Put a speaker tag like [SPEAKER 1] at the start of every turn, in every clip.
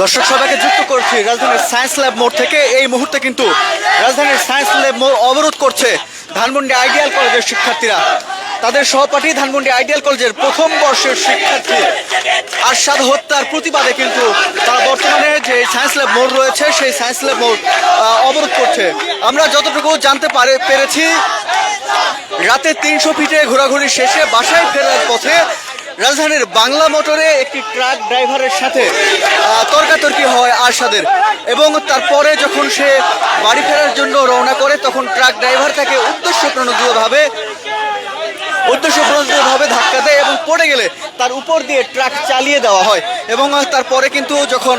[SPEAKER 1] দর্শক সবাইকে যুক্ত করছি রাজধানীর সায়েন্স ল্যাব মোড় থেকে। এই মুহূর্তে কিন্তু রাজধানীর সায়েন্স ল্যাব মোড় অবরোধ করছে ধানমন্ডি আইডিয়াল কলেজের শিক্ষার্থীরা। তাদের সহপাঠী ধানমন্ডি আইডিয়াল কলেজের প্রথম বর্ষের শিক্ষার্থী। আরশাদ হত্যার প্রতিবাদে কিন্তু তারা বর্তমানে যে সায়েন্স ল্যাব মোড় রয়েছে, সেই সায়েন্স ল্যাব মোড় অবরোধ করছে। আমরা যতটুকু জানতে পারে, পেরেছি, রাতে তিনশো ফিটে ঘোরাঘুরি শেষে বাসায় ফেরার পথে রাজধানীর বাংলা মোটরে একটি ট্রাক ড্রাইভারের সাথে তর্কাতর্কি হয় আরশাদের এবং তারপরে যখন সে বাড়ি ফেরার জন্য রওনা করে, তখন ট্রাক ড্রাইভার তাকে উদ্দেশ্য প্রণোদিতভাবে উদ্দেশ্য প্রণোদিতভাবে ধাক্কা দেয় এবং গেলে তার উপর দিয়ে ট্রাক চালিয়ে দেওয়া হয় এবং তারপরে কিন্তু যখন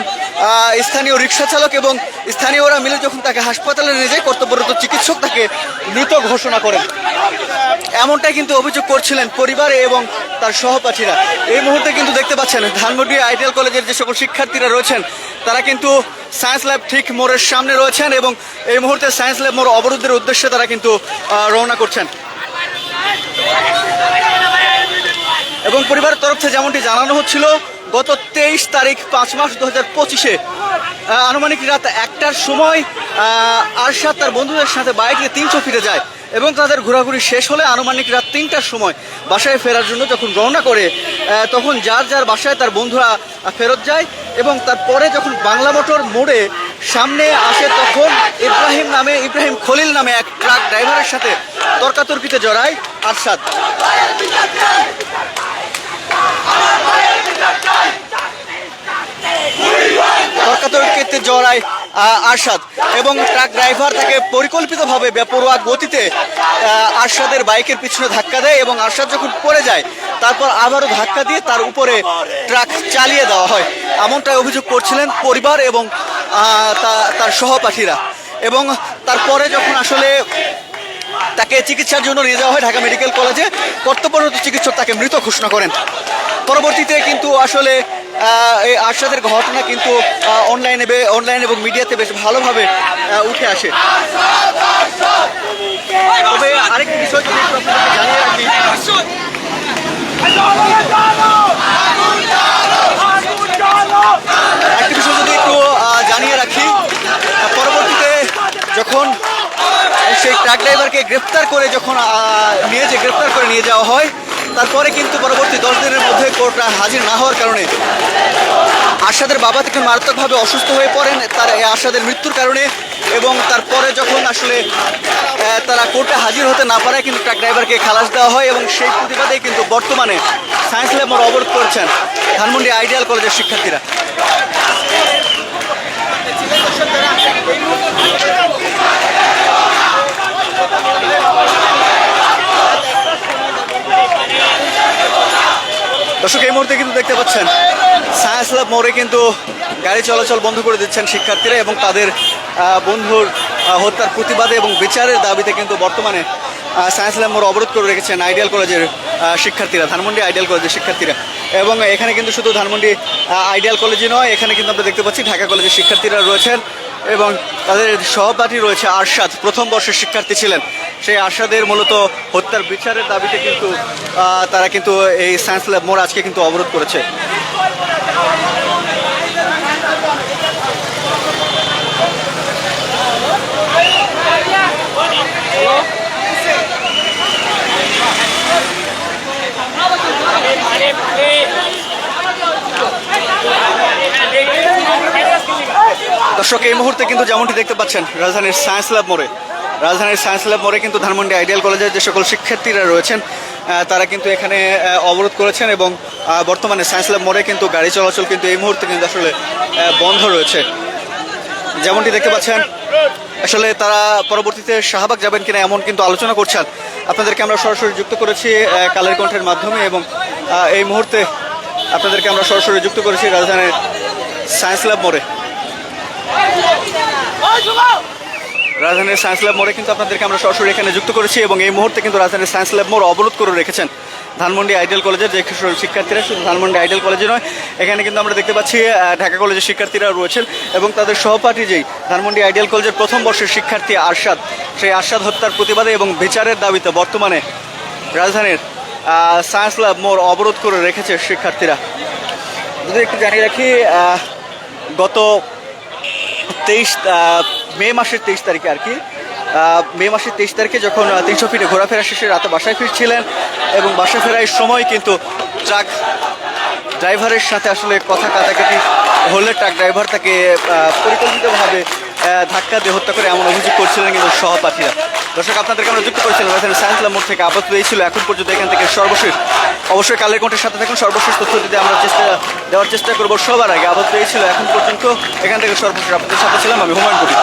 [SPEAKER 1] স্থানীয় রিক্সা চালক এবং স্থানীয়রা মিলে যখন তাকে হাসপাতালে নিয়ে যায়, কর্তব্যরত চিকিৎসক তাকে মৃত ঘোষণা করেন। এমনটাই কিন্তু অভিযোগ করছিলেন পরিবারে এবং তার সহপাঠীরা। এই মুহূর্তে কিন্তু দেখতে পাচ্ছেন, ধানমন্ডি আইডিয়াল কলেজের যে সকল শিক্ষার্থীরা রয়েছেন, তারা কিন্তু সায়েন্স ল্যাব ঠিক মোড়ের সামনে রয়েছেন এবং এই মুহূর্তে সায়েন্স ল্যাব মোড় অবরোধের উদ্দেশ্যে তারা কিন্তু রওনা করছেন। এবং পরিবারের তরফ থেকে যেমনটি জানানো হচ্ছিল, গত তেইশ তারিখ পাঁচ মাস দু হাজার পঁচিশে আনুমানিক রাত একটার সময় আরশাদ তার বন্ধুদের সাথে বাইকে তিনশো ফিরে যায় এবং তাদের ঘোরাঘুরি শেষ হলে আনুমানিক রাত তিনটার সময় বাসায় ফেরার জন্য যখন রওনা করে তখন যার যার বাসায় তার বন্ধুরা ফেরত যায় এবং তারপরে যখন বাংলা মোটর মোড়ে সামনে আসে তখন ইব্রাহিম নামে, ইব্রাহিম খলিল নামে এক ট্রাক ড্রাইভারের সাথে তর্কাতর্কিতে জড়ায় আরশাদ। তর্কাতর্কিতে জড়ায় আরশাদ এবং ট্রাক ড্রাইভার তাকে পরিকল্পিতভাবে বেপরোয়া গতিতে আরশাদের বাইকের পিছনে ধাক্কা দেয় এবং আরশাদ যখন পড়ে যায়, তারপর আবারও ধাক্কা দিয়ে তার উপরে ট্রাক চালিয়ে দেওয়া হয়। এমনটাই অভিযোগ করছিলেন পরিবার এবং তার সহপাঠীরা। এবং তারপরে যখন আসলে তাকে চিকিৎসার জন্য নিয়ে যাওয়া হয় ঢাকা মেডিকেল কলেজে। কর্তব্যরত চিকিৎসক তাকে মৃত ঘোষণা করেন। পরবর্তীতে কিন্তু আসলে এই আরশাদের ঘটনা কিন্তু অনলাইনে অনলাইন এবং মিডিয়াতে বেশ ভালোভাবে উঠে আসে। তবে আরেকটি বিষয় জানিয়ে রাখি একটি বিষয় যদি একটু আহ, জানিয়ে রাখি আহ, পরবর্তীতে যখন সেই ট্রাক ড্রাইভারকে গ্রেপ্তার করে যখন নিয়ে যে গ্রেপ্তার করে নিয়ে যাওয়া হয়, তারপরে কিন্তু পরবর্তী দশ দিনের মধ্যে কোর্ট হাজির না হওয়ার কারণে আশাদের বাবা থেকে মারাত্মকভাবে অসুস্থ হয়ে পড়েন তার আশাদের মৃত্যুর কারণে এবং তারপরে যখন আসলে তারা কোর্টে হাজির হতে না পারায় কিন্তু ট্রাক ড্রাইভারকে খালাস দেওয়া হয় এবং সেই প্রতিবাদে কিন্তু বর্তমানে সায়েন্স ল্যাব মোড় অবরোধ করছেন ধানমন্ডি আইডিয়াল কলেজের শিক্ষার্থীরা। দর্শক, এই মুহূর্তে কিন্তু দেখতে পাচ্ছেন, সায়েন্স ল্যাব মোড়ে কিন্তু গাড়ি চলাচল বন্ধ করে দিচ্ছেন শিক্ষার্থীরা এবং তাদের বন্ধুর হত্যার প্রতিবাদে এবং বিচারের দাবিতে কিন্তু বর্তমানে সায়েন্স ল্যাব মোড় অবরোধ করে রেখেছেন আইডিয়াল কলেজের শিক্ষার্থীরা, ধানমন্ডি আইডিয়াল কলেজের শিক্ষার্থীরা। এবং এখানে কিন্তু শুধু ধানমন্ডি আইডিয়াল কলেজই নয়, এখানে কিন্তু আমরা দেখতে পাচ্ছি ঢাকা কলেজের শিক্ষার্থীরা রয়েছেন। এবং তাদের সহপাঠী রয়েছে আরশাদ। প্রথম বর্ষের শিক্ষার্থী ছিলেন। সেই আরশাদের মূলত হত্যার বিচারের দাবিতে কিন্তু তারা কিন্তু এই সায়েন্স ল্যাব মোড় আজকে কিন্তু অবরোধ করেছে। দর্শক, এই মুহূর্তে কিন্তু যেমনটি দেখতে পাচ্ছেন, রাজধানীর সায়েন্স ল্যাব মোড়ে, রাজধানীর সায়েন্স ল্যাব মোড়ে কিন্তু ধানমন্ডি আইডিয়াল কলেজের যে সকল শিক্ষার্থীরা রয়েছেন তারা কিন্তু এখানে অবরোধ করেছেন এবং বর্তমানে সায়েন্স ল্যাব মোড়ে কিন্তু গাড়ি চলাচল কিন্তু এই মুহূর্তে কিন্তু আসলে বন্ধ রয়েছে। যেমনটি দেখতে পাচ্ছেন, আসলে তারা পরবর্তীতে শাহবাগ যাবেন কিনা এমন কিন্তু আলোচনা করছেন। আপনাদেরকে আমরা সরাসরি যুক্ত করেছি কালের কণ্ঠের মাধ্যমে এবং এই মুহূর্তে আপনাদেরকে আমরা সরাসরি যুক্ত করেছি রাজধানীর সায়েন্স ল্যাব মোড়ে। রাজধানীর সায়েন্স ল্যাব মোড়ে কিন্তু আপনাদেরকে আমরা সরাসরি এখানে যুক্ত করেছি এবং এই মুহূর্তে কিন্তু রাজধানীর সায়েন্স ল্যাব মোড় অবরোধ করে রেখেছেন ধানমন্ডি আইডিয়াল কলেজের যে শিক্ষার্থীরা, শুধু ধানমন্ডি আইডিয়াল কলেজে নয়, এখানে কিন্তু আমরা দেখতে পাচ্ছি ঢাকা কলেজের শিক্ষার্থীরা রয়েছেন এবং তাদের সহপাঠী যেই ধানমন্ডি আইডিয়াল কলেজের প্রথম বর্ষের শিক্ষার্থী আরশাদ, সেই আরশাদ হত্যার প্রতিবাদে এবং বিচারের দাবিতে বর্তমানে রাজধানীর সায়েন্স ল্যাব মোড় অবরোধ করে রেখেছে শিক্ষার্থীরা। যদি একটু জানিয়ে রাখি গত তেইশ মে মাসের তেইশ তারিখে আর কি। মে মাসের তেইশ তারিখে যখন তিনশো ফিটে ঘোরাফেরা শেষে রাতে বাসায় ফিরছিলেন এবং বাসায় ফেরার সময় কিন্তু ট্রাক ড্রাইভারের সাথে আসলে কথা কাটাকাটি হলে ট্রাক ড্রাইভার তাকে পরিকল্পিতভাবে ধাক্কা দিয়ে হত্যা করে এমন অভিযোগ করছিলেন কিন্তু সহপাঠীরা। দর্শক, আপনাদেরকে আমরা যুক্ত করেছিলাম। রাজধানী সায়েন্স মোড় থেকে আপাতত এই ছিল। এখন পর্যন্ত এখান থেকে সর্বশেষ, অবশ্যই কালের কণ্ঠের সাথে থাকুন। সর্বশেষ তথ্য দিতে আমরা চেষ্টা, দেওয়ার চেষ্টা করব সবার আগে। আপাতত এই ছিল। এখন পর্যন্ত এখান থেকে সর্বশেষ আপনাদের সাথে ছিলাম আমি হুমায়ুন কবির।